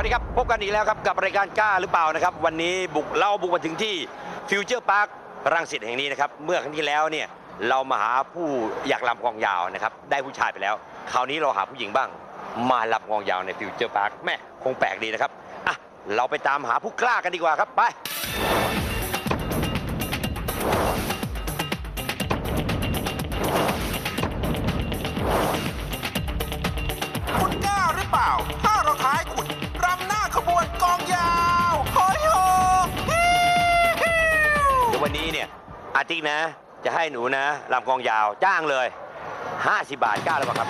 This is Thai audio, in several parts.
วัสดีครับ พบกันอีกแล้วครับกับรายการกล้าหรือเปล่านะครับ วันนี้บุกเราบุกมาถึงที่ฟิวเจอร์พาร์ครังสิตแห่งนี้นะครับ เมื่อครั้งที่แล้วเนี่ยเรามาหาผู้อยากลำกองยาวนะครับ ได้ผู้ชายไปแล้ว คราวนี้เราหาผู้หญิงบ้าง มาลำกองยาวในฟิวเจอร์พาร์คแม่คงแปลกดีนะครับอะเราไปตามหาผู้กล้ากันดีกว่าครับไป อาทิตย์นะ จะให้หนูนะลำกลองยาวจ้างเลย 50 บาทกล้าหรือเปล่าครับ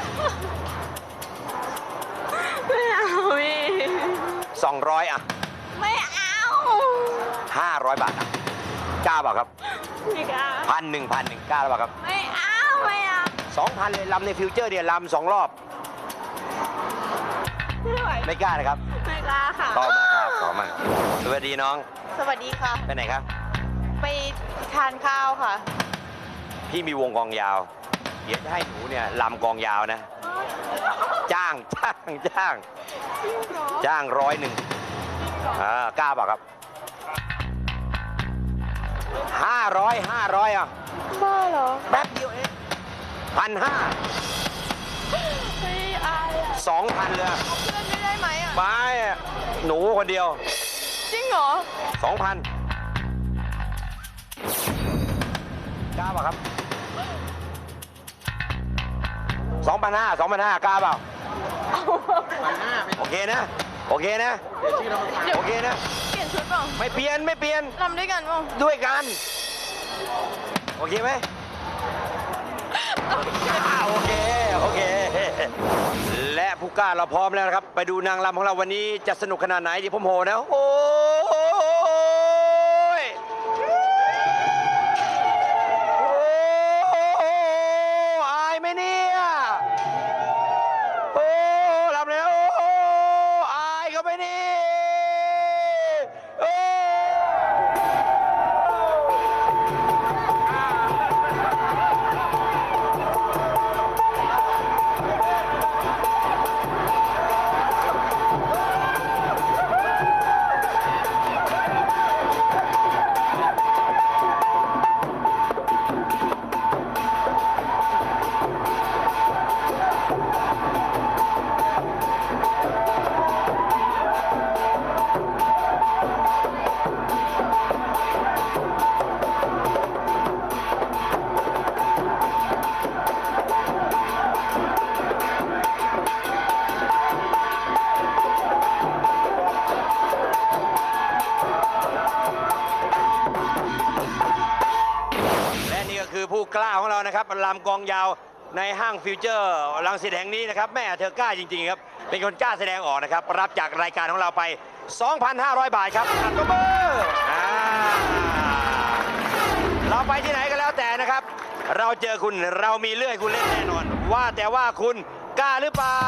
ไม่เอาพี่ 200 อะ ไม่เอา 500 บาทอะกล้าเปล่าครับไม่กล้าพันหนึ่งพันหนึ่งกล้าหรือเปล่าครับ ไม่เอาไม่เอาสองพันเลยลำในฟิวเจอร์เนี่ยลำสองรอบ ไม่ไหวไม่กล้านะครับ ไม่กล้าค่ะขอบมากครับขอบมากสวัสดีน้อง สวัสดีค่ะ ไปไหนครับ ไปทานข้าวค่ะ พี่มีวงกองยาว เดี๋ยวจะให้หนูเนี่ยลำกองยาวนะ จ้างจ้างจ้าง จ้างร้อยหนึ่งอ่ากล้าเปล่าครับห้าร้อยห้าร้อยอะบ้าเหรอแป๊บเดียวเองพันห้าไม่อายอะสองพันเลยเพื่อนไม่ได้ไหมอะไปอะหนูคนเดียว จริงเหรอสองพันาเปล่าครับสองพันห้าสองพันห้ากล้าเปล่าโอเคนะ โอเคนะ โอเคนะ เปลี่ยนชุดเปล่าไม่เปลี่ยนไม่เปลี่ยนรำด้วยกันเปล่าด้วยกัน โอเคไหมอ่าโอเค โอเค และผู้กล้าเราพร้อมแล้วนะครับ ไปดูนางรำของเราวันนี้จะสนุกขนาดไหนที่ผมโหนะโอ้ ก็คือผู้กล้าของเรานะครับลำกองยาวในห้างฟิวเจอร์ลังสิตแห่งนี้นะครับแม่เธอกล้าจริงๆครับเป็นคนกล้าแสดงออกนะครับรับจากรายการของเราไป 2,500 บาทครับอัดก็เบอร์เราไปที่ไหนก็แล้วแต่นะครับ เราเจอคุณเรามีเรื่องให้คุณเล่นแน่นอน ว่าแต่ว่าคุณกล้าหรือเปล่า